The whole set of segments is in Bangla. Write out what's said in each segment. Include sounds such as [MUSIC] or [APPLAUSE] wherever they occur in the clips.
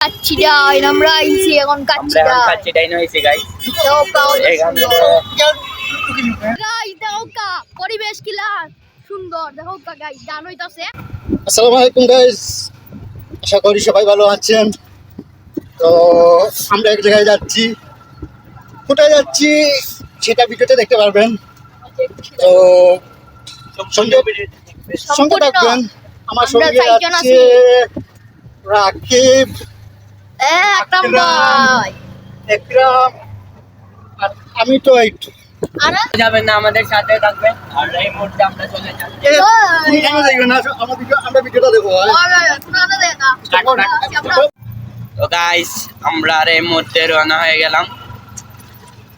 কাচ্চিটা আমরা আইছি এখন আমরা কাচ্চিটা এখন খাচ্ছি ডাইনো গাইস দাও কাও গাইস দাও কা পরিবেশ কিলা সুন্দর। দেখো কা গাইস গান হইতাছে আসসালামু আলাইকুম গাইস আশা করি সবাই ভালো আছেন। তো আমরা এক জায়গায় যাচ্ছি। কোথায় যাচ্ছি সেটা ভিডিওতে দেখতে পারবেন। তো সঙ্গে সঙ্গে থাকবেন। আমার আমরা সঙ্গে যাচ্ছে রাকিব। এ ভাই একরাম। আমি তো একটু যাবেন না আমাদের সাথে থাকবেন। আর এই মুহূর্তে আমরা চলে আমার আমরা ভিডিওটা দেখব তো গাইস আমরা আর এই মুহূর্তে রওনা হয়ে গেলাম।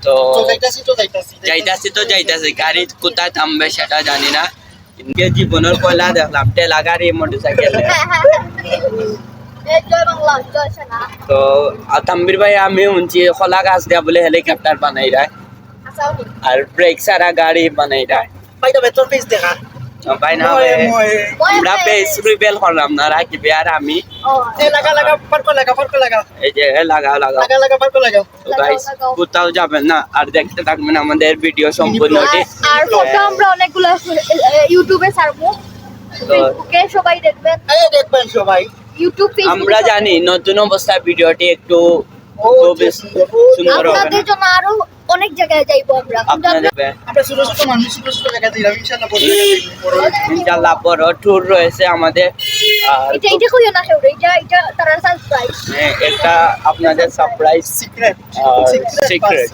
তো যাইতাছি তো যাইতাছি। যাইতাছি তো যাইতাছি। গাড়ি কোথায় থামবে সেটা জানি না। কিন্তু জীবনের পয়লা দেখলাম। টেলা গাড়ি মোটরসাইকেল। [LAUGHS] এই জয় বাংলা জয় সেনা তো আর তাম্বির ভাই আমি শুনছি খোলা গাছ দেয়া বলে হেলিকপ্টার বানাই আসাউনি আর ব্রেক সারা গাড়ি বানাই ভাই না আমরা রিবেল করলাম না রাখি আর আমি। লাগা লাগা ফারকো লাগা ফারকো লাগা। এই যে লাগাও লাগাও লাগা। লাগা ফারকো লাগা। তো গাইস কোথাও যাবেন না আর দেখতে থাকবেন আমাদের ভিডিও সম্পূর্ণটি আর ফটো আমরা অনেকগুলো ইউটিউবে ছাড়বো। ফেসবুকে সবাই দেখবেন। এই দেখবেন সবাই। ইউটিউব ফেসবুক আমরা জানি নতুন অবস্থায় ভিডিওটি একটু সুন্দর, ও যে সুন্দর হবে আপনাদের জন্য আরও অনেক জায়গায় যাইবো আমরা। ছোট ছোট মানুষ ছোট ছোট জায়গা দিলাম ইনশাআল্লাহ বড় জায়গা বড় ট্যুর রয়েছে আমাদের এটা এটা কইও না কেউ এটা এটা তারা সারপ্রাইজ হ্যাঁ, একটা আপনাদের সারপ্রাইজ সিক্রেট সিক্রেট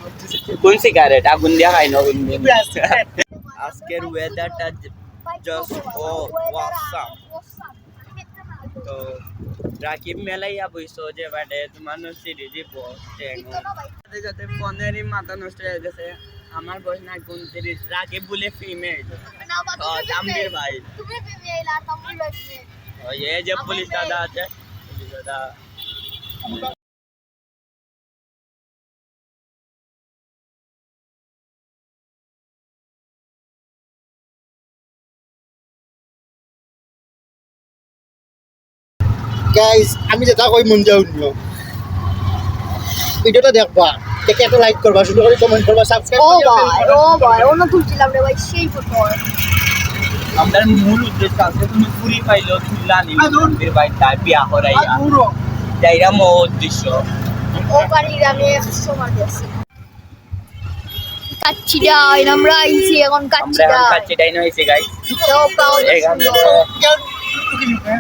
কোন সিগারেট আগুন দিয়া খাই না [LAUGHS] আজকের ওয়েদারটা জাস্ট ও ওয়াসাম তো রাকিব মেলাইয়া বইছো যে বাটে মানুষ সিঁড়ি দিব সাথে সাথে ফোনেরই মাথা নষ্ট হয়ে গেছে। আমার বয়স না উনত্রিশ। রাকিব বলে ফিমেল তাম্বির ভাই। এই যে পুলিশ দাদা আছে পুলিশ দাদা। গাইস আমি যেটা কই মন যাও নিও ভিডিওটা দেখবা। দেখে একটা লাইক করবা সুন্দর করে কমেন্ট করবা সাবস্ক্রাইব ও ভাই ও ভাই ও না তুলছিলাম রে ভাই সেই ফটো আমাদের মূল উদ্দেশ্য আছে তুমি পুরি পাইলো তুলা নি তাম্বির ভাই তাই বিয়া করাইয়া। যাইরা মো উদ্দেশ্য। ও বাড়ির আমি একশো মার দিয়েছি কাচ্চিটা আমরা আইছি এখন আমরা কাচ্চিটা এখন খাচ্ছি ডাইনো হয়েছি গাই দাও এখান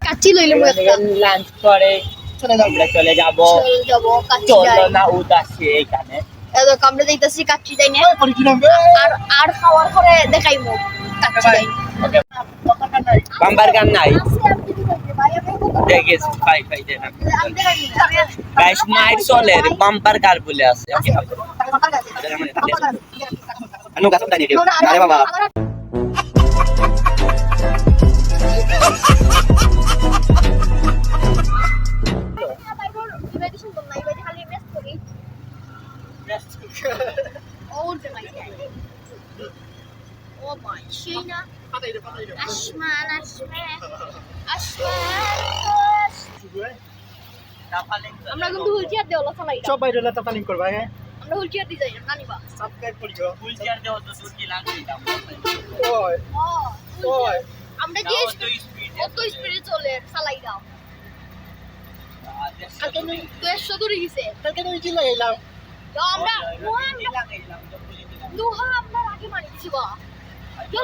কাচ্চি লইলে মু একটা লাঞ্চ করে চলে যাব। চল যাব। কাচ্চি চলো যাই। না উদ আসছে এখানে এত কামড়ে কাচ্চি যাই না আর আর খাওয়ার পরে কাচ্চি যাই বাম্বার গান নাই। গাইস বলে আছে। আনু গাছ উঠাই আরে বাবা। সব বাইরে পানি করবা হ্যাঁ? আমরা হুলচিয়ার দিয়ে যাই না নিবা। সাবস্ক্রাইব করিও হুইলচেয়ার দেও তো সুটি লাগবে ওই ও ওই আমরা যে কত স্পিডে চলে। চালাই দাও। কালকে নই দেড়শো দূরে গেছে। কালকে তো ইজি লাগাইলাম তো আমরা লোহা আমরা আগে মারি দিছি বা কি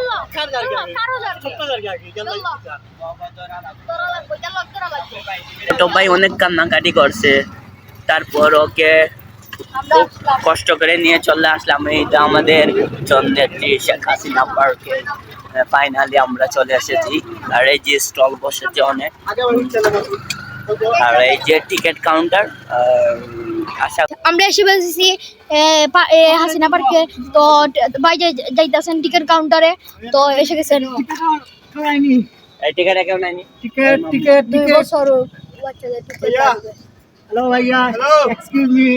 তো ভাই অনেক কান্নাকাটি করছে। তারপর ওকে খুব কষ্ট করে নিয়ে চলে আসলাম। এই এইটা আমাদের জন্মেত্রী শেখ হাসিনা পার্কে ফাইনালি আমরা চলে এসেছি। আর এই যে স্টল বসেছে অনেক। আর এই যে টিকিট কাউন্টার আশা আমরা এসে বসেছি এ, হাসিনা পার্কে। তো ভাই যাই- যাইতাছেন টিকিট কাউন্টারে তো এসে গেছেন। টিকিট কেউ নেয়নি। Ticket ticket ticket. হ্যালো ভাইয়া এক্সকিউজ মি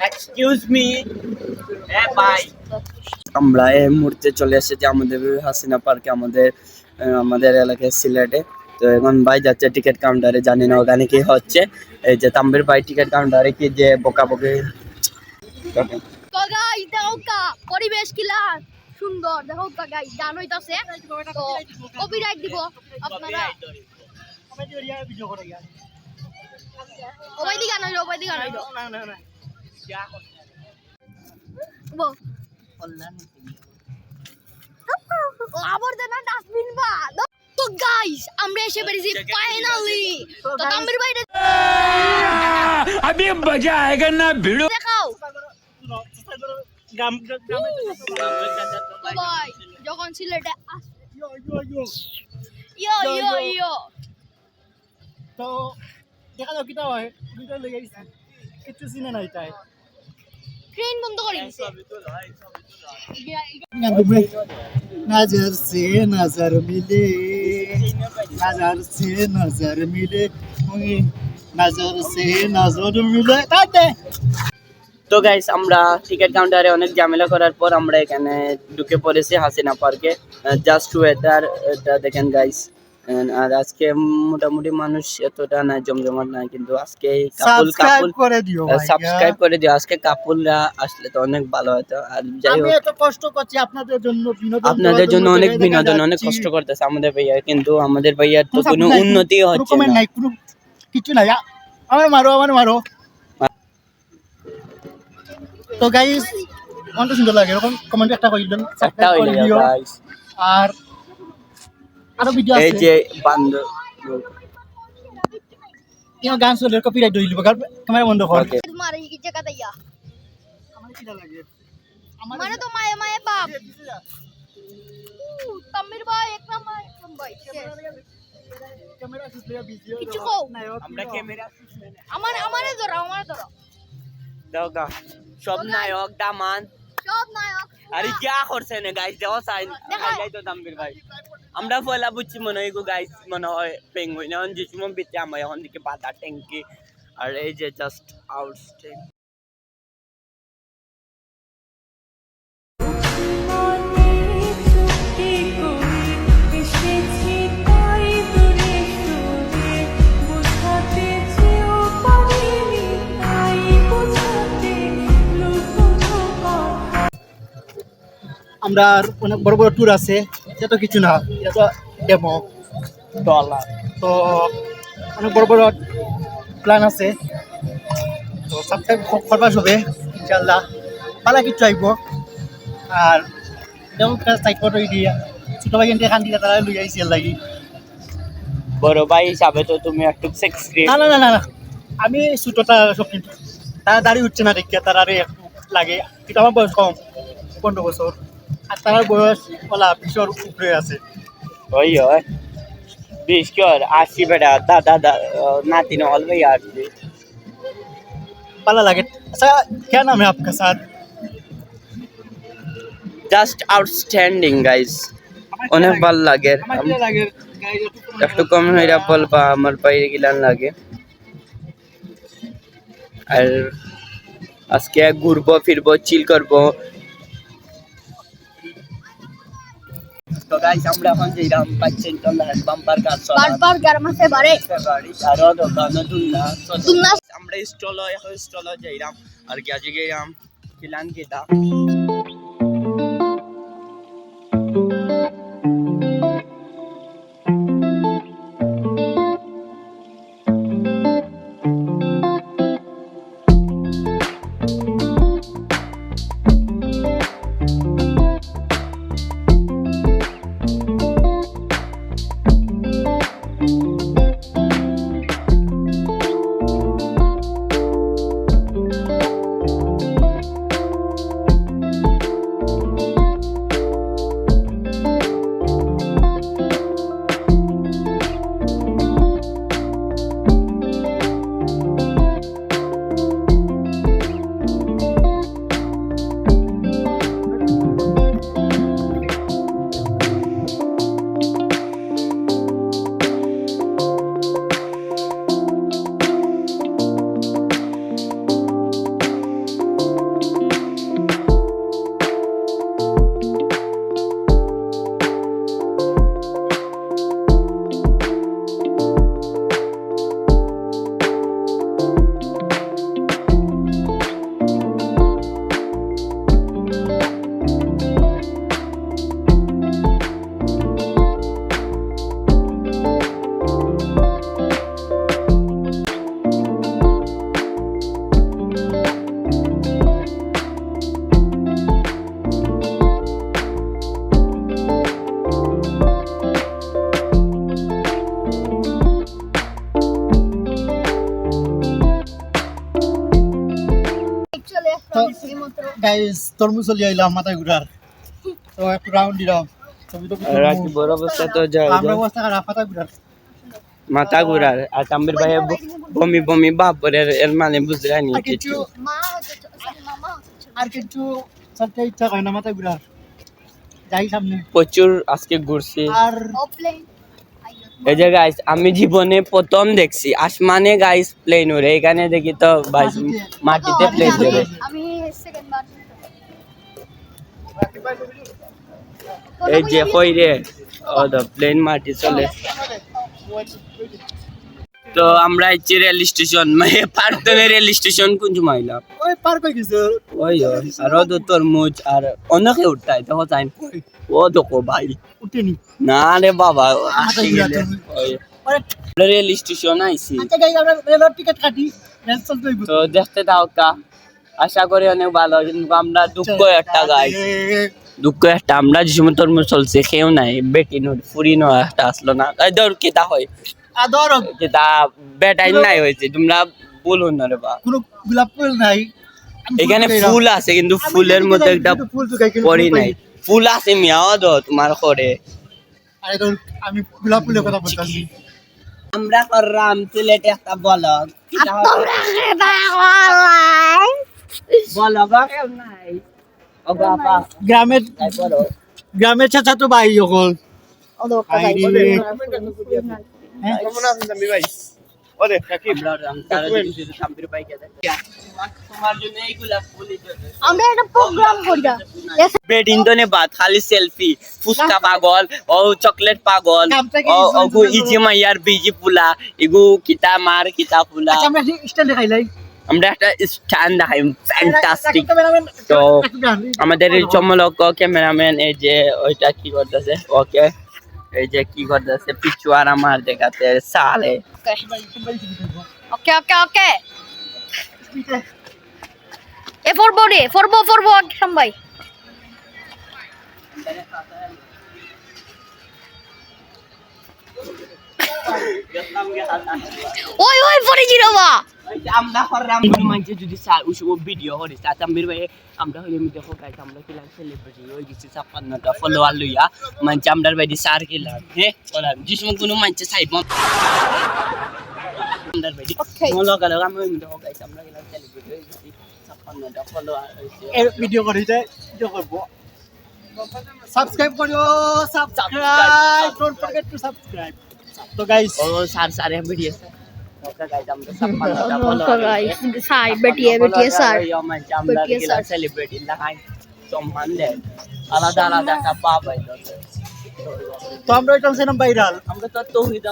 এক্সকিউজ মি হ্যাঁ বাই আমরা এই মুহূর্তে চলে এসেছি আমাদের হাসিনা পার্কে আমাদের আমাদের এলাকায় সিলেটে তো এখন ভাই যাচ্ছে টিকিট কাউন্টারে জানি না ওখানে কি হচ্ছে এই যে তাম্বির ভাই টিকিট কাউন্টারে কি যে বোকা বকে পরিবেশ কিলা সুন্দর দেখো কা গাইস গান হইতাছে তো কপিরাইট দিব আপনারা ওবাইদি গান হইলো ওবাইদি গান হইলো বো ও আবার দেনা ডাস্টবিন বা তো গাইস আমরা এসে পেরেছি ফাইনালি তো তাম্বির ভাই अभी मजा आएगा ना भिड़ो দেখাও তো ভাই যখন সিলেটে আস ইয়ো ইয়ো ইয়ো তো দেখা যাও কিটা হয়। দুইটা লেগে গেছে। কিছু চিনে নাই তাই। ট্রেন বন্ধ করে হ্যাঁ, দিছে। নজর সে নজর মিলে। নজর সে নজর মিলে। নজর সে নজর মিলে। তাতে তো। গাইস আমরা টিকিট কাউন্টারে অনেক ঝামেলা করার পর আমরা এখানে ঢুকে পড়েছি হাসিনা পার্কে জাস্ট ওয়েদার এটা দেখেন গাইস আর আজকে মোটামুটি মানুষ এতটা নাই জমজমাট নাই কিন্তু আজকে কাপুল কাপুল করে দিও সাবস্ক্রাইব করে দিও। আজকে কাপুলরা আসলে তো অনেক ভালো হতো আর যাই আমি হোক এত কষ্ট করছি আপনাদের জন্য বিনোদন আপনাদের জন্য অনেক বিনোদন অনেক কষ্ট করতেছে আমাদের ভাইয়া কিন্তু আমাদের ভাইয়ার তো কোনো উন্নতি হচ্ছে না। নাই কোনো কিছু নাই। আমার মারো আমার মারো। তো গাইস অনেক সুন্দর লাগে এরকম কমেন্ট একটা করে দিবেন একটা করে দিও। গাইস আর আরও ভিডিও এই আছে। যে বান্ধব ইয়া গান চলে কপিরাইট দিব। ক্যামেরা বন্ধ কর. মারে কি জায়গা দাইয়া আমার কিটা লাগে মানে তো মায়ে মায়ে বাপ। উ, তাম্বির ভাই এক নাম্বার। একদম ভাই ক্যামেরা শুটলে বিজি কিছু কও। আমরা ক্যামেরা আমার আমারে ধরো আমারে ধরো। দাও গা সব নায়ক দামান সব নায়ক আরে क्या করছে না গাইস দেখো সাইন। হাইলাই তো দাম্বির ভাই। আমরা ফলা বুঝছি মনে হয় গাইস মনে হয় পেঙ্গুইন এখন জিসমন বিতে আমরা এখন দিকে বাতা ট্যাঙ্কি আর এই যে জাস্ট আউটস্টেপ আমরা অনেক বড় বড় ট্যুর আছে এটা তো কিছু না এটা তো ডেমো ডলার তো অনেক বড় বড় প্ল্যান আছে। তো সাবস্ক্রাইব করবা সবে ইনশাল্লাহ পালা কিছু আইব। আর যেমন ফটো দিয়া ছোট ভাই কিন্তু এখান থেকে তারা লই আইসি লাগি। বড় ভাই হিসাবে তো তুমি একটু সেক্স না না না না আমি ছোটটা সব কিন্তু তারা দাঁড়িয়ে উঠছে না দেখিয়া তারা আরে একটু লাগে। কিন্তু আমার বয়স কম পনেরো বছর। আর তার বয়স ওলা বিশর উপরে আছে ওই হয় বিশ কর আশি বেটা দাদা দা নাতি নহল ভাই আসবে पाला लगे अच्छा क्या नाम है आपका सर জাস্ট আউটস্ট্যান্ডিং গাইস অনেক ভালো লাগে लगे একটু কম হইরা বলবা আমার বাইরে গিলান লাগে আর আজকে ঘুরবো ফিরবো চিল করবো তো গাইস আমরা এখন যেরাম পাচ্ছেন তো বাম্পার কাজ বারবার গরম আছে বারে। আরও দোকান দুলনা। না আমরা স্টল এখন স্টল যাইরাম। আর কি আজকে গেরাম কিলান কিতা? তরমুজ চলে আইলাম মাথায় ঘুরার। তো একটু রাউন্ড দিলাম মাথা ঘুরার। আর তাম্বির ভাই বমি বমি এর মানে বুঝরানি কিছু কিছু। মা হচ্ছে sorry, মামা হচ্ছে আর কিছু চলতে ইচ্ছা করে না মাথা ঘুরার। যাই সামনে। প্রচুর আজকে ঘুরছি। আর এই যে গাইস আমি জীবনে প্রথম দেখছি আসমানে গাইস প্লেন উড়ে এখানে দেখি তো ভাই মাটিতে। প্লেন উড়ে এই যে কই রে ও তো প্লেন মাটি চলে। তো আমরা ইচ্ছি রেল স্টেশন মানে পার্থনে রেল স্টেশন কোন জমাইলাম ওই পার কই গেছে। ওই আর তো তরমুজ আর অনেকে উঠতাই দেখো তাই। ও দেখো ভাই। উঠেনি। না রে বাবা আসি গেলে। ঘুরাতে ওই, ওরে আমরা রেল স্টেশন আইছি। আচ্ছা গাইস আমরা রেলের টিকিট কাটি। রেল চলতে তো দেখতে দাও কা। আশা করি অনেক ভালো। কিন্তু আমরা দুঃখ একটা গাই। দুঃখ একটা আমরা যে সময় তরমুজ চলছে খেয়েও নাই। বেটি নো ফুরি নো একটা আসলো না। এই ধর কেতা হয়? আদর কেতা বেটাই নাই হয়েছে। তোমরা বলুন না রে বা কোনো গোলাপ ফুল নাই। এখানে ফুল আছে কিন্তু ফুলের মধ্যে একটা পরি নাই। ফুল আছে মিয়াও দো তোমার করে আরে তোর আমি গোলাপ ফুলের কথা বলতাছি। আমরা করলাম সিলেটে একটা বাবা গ্রামের চাচা তো ভাই রে। হ্যাঁ? আমরা তারা যদি শুধু সাম্পির পাইকে দেয় তোমার জন্য এইগুলা ফুলই জন্য আমরা একটা প্রোগ্রাম করি না বেডিন তো খালি সেলফি ফুচকা পাগল ও চকলেট পাগল ও? ইজি মাইয়ার বিজি পুলা এগু কিতা মার কিতা পুলা আমরা স্ট্যান্ড দেখাইলাই আমরা একটা স্ট্যান্ড দেখাই ফ্যান্টাস্টিক তো আমাদের এই চমলক ক্যামেরাম্যান এই যে ওইটা কি করতেছে? ওকে এই যে কি করতেছে? পিছু আর আমার দেখাতে সালে। ওকে ওকে ওকে এ। ফোরবো রে ফোরবো ফোরবো একদম ভাই। ওই ওই পরে জিরোবা আমরা করলাম কোনো মানুষে যদি স্যার ওই সময় ভিডিও করি তা তাম্বির ভাই আমরা হইলে দেখো গাইতে আমরা কিলাম সেলিব্রিটি ওই গেছি ছাপ্পান্নটা ফলোয়ার লইয়া মানুষ আমরার বাইরে স্যার কিলাম হ্যাঁ যে সময় কোনো মানুষে চাইব আমরার বাইরে. মনে গেল আমি দেখো গাইতে আমরা কিলাম সেলিব্রিটি ওই গেছি ছাপ্পান্নটা ফলোয়ার হয়েছে ভিডিও করিতে ভিডিও করব সাবস্ক্রাইব করিও subscribe don't forget to subscribe তো গাইস ও স্যার স্যার ভিডিও গাইতে আমরা ছাপ্পান্নটা ওকে ফলোয়ার গাইস স্যার বেটিয়ে বেটিয়ে স্যার বেটিয়ে স্যার। সেলিব্রিটি লাগাই সম্মান দেয় আলাদা আলাদা একটা পা পাইলো তো আমরা এটা ছিলাম ভাইরাল আমরা তো তৌহিদ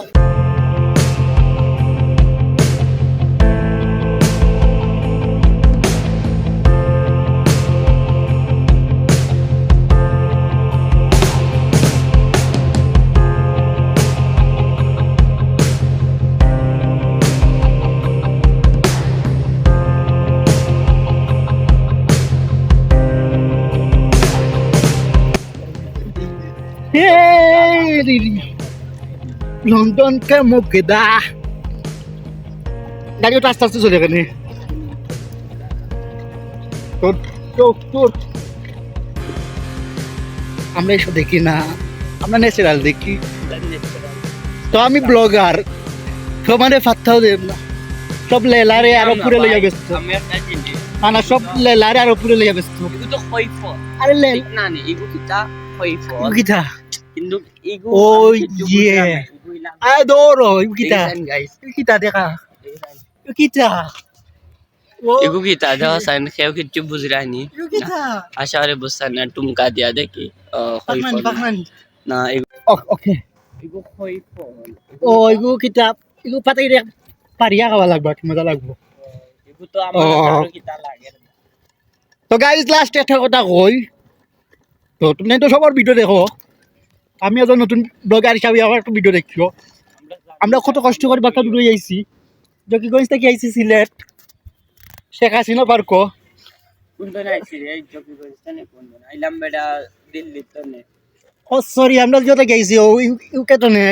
লন্ডন কে মুখদা গাড়ি ওটা আস্তে আস্তে চলে এখানে তোর তোর তোর আমরা এসব দেখি না। আমরা ন্যাচারাল দেখি। তো আমি ব্লগার সমানে ফাত্তাও দেব না সব লেলারে আর উপরে লইয়া ব্যস্ত। না সব লেলারে আর উপরে লইয়া ব্যস্ত। আরে লেল না নি এগু কিতা হইফ? কিতা কিন্তু এগু ওই ইয়ে। আয় দৌড় কিতা গাইস কিতা দেখা কিতা ও এগু কিতা দাও সাইন খেও কিচ্ছু বুঝরানি কিতা আশা করে বুঝছেন না টুমকা দিয়া দেখি হইফ পাকনানি পাকনানি না এগু ওকে এগু হইফ ও এগু কিতাব এগু পাতাই রে পারিয়া খাওয়া লাগবে কি মজা লাগবে এগু তো আমার ও। আরও কিতা লাগে তো গাইজ লাস্ট একটা কথা কই তো তুমি তো সবার ভিডিও দেখো আমি এজন নতুন ব্লগার হিসাবে আমার একটা ভিডিও দেখিও আমরা কত কষ্ট করে বাচ্চা দুটো আইছি জকিগঞ্জ থেকে আইছি সিলেট। শেখ হাসিনা পার্ক ও সরি আমরা গেছি ও ইউকে তো নে?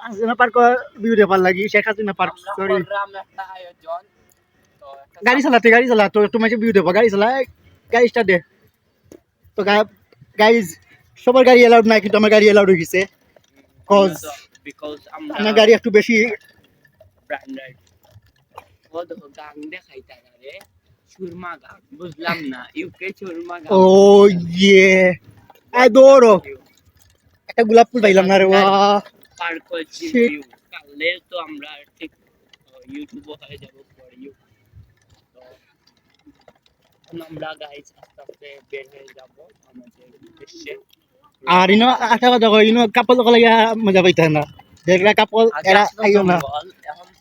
হাসিনা পার্ক লাগি শেখ হাসিনা পার্ক সরি গাড়ি চালাতে গাড়ি চালা তো তোমাকে গাড়ি চালা গাড়ি স্টার্ট দে। তো গাইজ সবার গাড়ি অ্যালাউড নাই কিন্তু আমার গাড়ি অ্যালাউড হয়ে গেছে। কজ বিকজ আমার গাড়ি একটু বেশি ব্র্যান্ডেড ও দেখো গান দেখাই তারা রে। সুরমা গান বুঝলাম না। ইউকে সুরমা গান ও ইয়ে আদোরো একটা গোলাপ ফুল পাইলাম না রে বাহ। পার করছি Shit. ভিউ কালে তো আমরা ঠিক ইউটিউবে হয়ে যাব ফর ইউ তো আমরা গাইজ আস্তে আস্তে বের হয়ে যাব আমাদের উদ্দেশ্যে। আর ইনো আশা কথা কই ইনো কাপল কলে মজা পাইতে না দেখলা কাপল এরা আইও না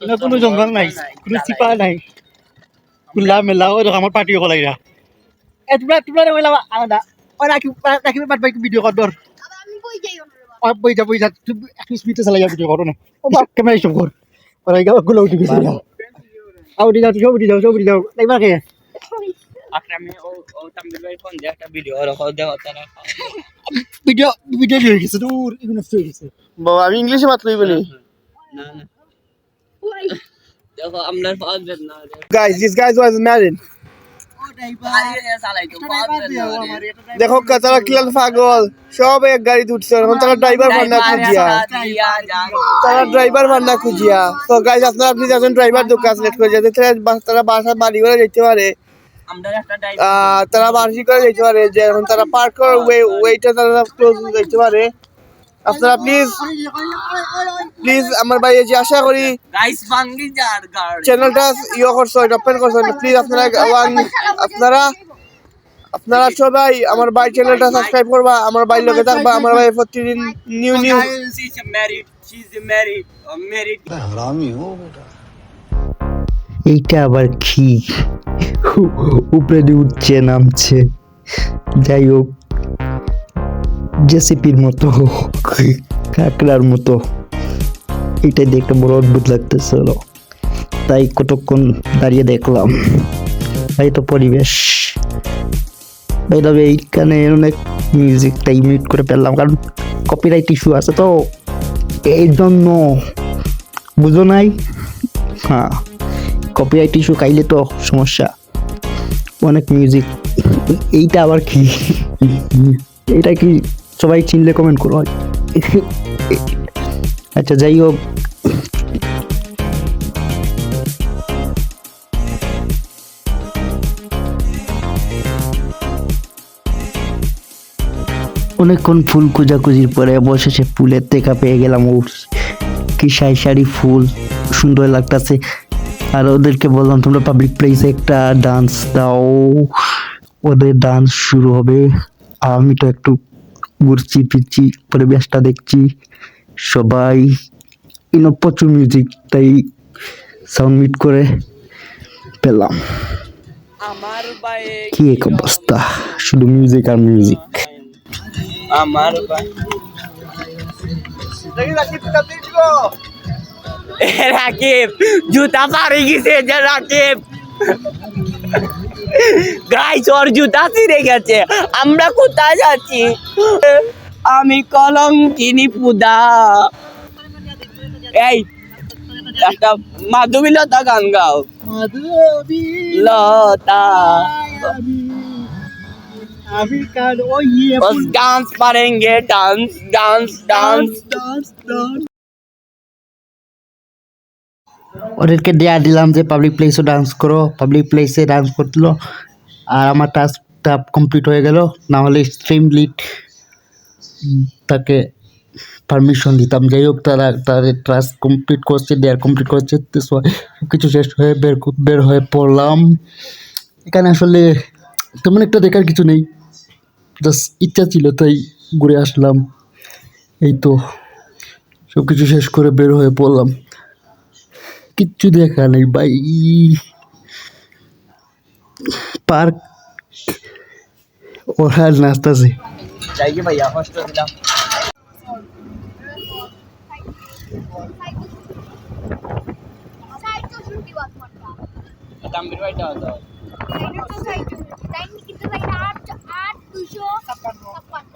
ইনো কোনো জঙ্গল নাই কোনো চিপা নাই খোলা মেলা ও দেখো আমার পার্টি কলাই না এ তোমরা তোমরা বলা আলাদা ও রাখি রাখি বাদ বাকি ভিডিও কর দর ও বই যা বই যা তুই একটু স্পিডে চালাই যা ভিডিও করো না ও বাপ ক্যামেরা স্টপ কর ওরা গুলো উঠে গেছে আউডি যাও সব উঠে যাও সব উঠে যাও লাইবা কে আকরামে ও ও তামিল ফোন দিয়ে একটা ভিডিও রাখো দেখো তারা ভিডিও ভিডিও হয়ে গেছে দূর এগুলো হয়ে গেছে। বাবা আমি ইংলিশে মাত্রই বলি। না না। দেখো আমরা পাঁচজন না guys this guys was married দেখো তারা কিলাল পাগল সব এক গাড়ি উঠছে এখন তারা ড্রাইভার ভান্ডা খুঁজিয়া। তারা ড্রাইভার ভান্ডা খুঁজিয়া। তো গাইস আপনারা আপনি ড্রাইভার দোকান সিলেক্ট করে যাতে তারা- তারা বাসা বাড়ি করে যেতে পারে। তারা বার্ষিক করে যেতে পারে যে এখন তারা পার্ক ওয়ে ওয়েটা তারা ক্লোজ যেতে পারে। আপনারা প্লিজ প্লিজ আমার ভাই যে আশা করি চ্যানেলটা ইয়ে করছ ওপেন করছ প্লিজ আপনারা আপনারা আপনারা সবাই আমার ভাই চ্যানেলটা সাবস্ক্রাইব করবা আমার ভাই লোকে থাকবা আমার ভাই প্রতিদিন new new married uh, married এইটা আবার কি? উপরে দিয়ে উঠছে, নামছে। যাই হোক, জেসিপির মতো কাঁকড়ার মতো। এটা দেখতে বড় অদ্ভুত লাগতেছিল তাই কতক্ষণ দাঁড়িয়ে দেখলাম। এই তো পরিবেশ। তবে এইখানে অনেক মিউজিকটা ইমিট করে ফেললাম, কারণ কপিরাইট ইস্যু আছে তো। এই জন্য, বুঝো নাই? হ্যাঁ। কপিরাইট ইস্যু খাইলে তো সমস্যা। অনেক মিউজিক এইটা আবার কি? এটা কি সবাই চিনলে কমেন্ট করো আচ্ছা যাই হোক। অনেকক্ষণ ফুল খোঁজাখুঁজির পরে অবশেষে ফুলের দেখা পেয়ে গেলাম। ও কি সাই সারি ফুল। সুন্দর লাগতাছে। আর ওদেরকে বললাম তোমরা পাবলিক প্লেসে একটা ডান্স দাও। ওদের ডান্স শুরু হবে। আর আমি তো একটু ঘুরছি ফিরছি পরিবেশটা দেখছি। সবাই ইনো প্রচুর মিউজিক তাই সাউন্ড মিট করে পেলাম। কি এক অবস্থা শুধু মিউজিক আর মিউজিক আমার ভাই রাকিব জুতা পারে গেছে যে রাকিব গাইস ওর জুতা ছিঁড়ে গেছে আমরা কোথায় যাচ্ছি আমি কলম চিনি পুদা এই একটা মাধবী লতা গান গাও লতা আমি কাল ও ইয়ে बस डांस करेंगे डांस डांस डांस ওদেরকে দেয়া দিলাম যে পাবলিক প্লেসে ডান্স করো পাবলিক প্লেসে ডান্স করল, আর আমার টাস্কটা কমপ্লিট হয়ে গেল না হলে স্ট্রিম লিড তাকে পারমিশন দিতাম। যাই হোক, তারা, তাদের টাস্ক কমপ্লিট করছে, দেয়ার কমপ্লিট করছে কিছু শেষ হয়ে বের বের হয়ে পড়লাম। এখানে আসলে তেমন একটা দেখার কিছু নেই জাস্ট ইচ্ছা ছিল, তাই ঘুরে আসলাম। এই তো সব কিছু শেষ করে বের হয়ে পড়লাম। কিচ্ছু দেখা নেই ভাই পার্ক ওরা নাচতেছে যাইয়ে ভাইয়া হস্টেল দিলাম তাম্বির ভাইটা হতো ছাপ্পান্ন ছাপ্পান্ন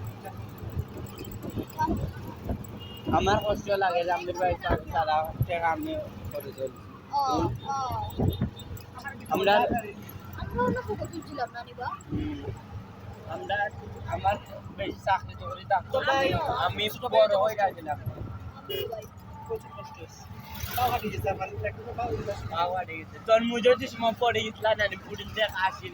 আমার কষ্ট লাগে যে আমাদের বাড়ি তারা টাকা আমি করে চলি। ও ও। আমরা আমরা আমরা বেশি চাকরি চাকরি থাকতো আমি বড় হয়ে গেছিলাম। পড়ে গেছিলাম দেখ আসি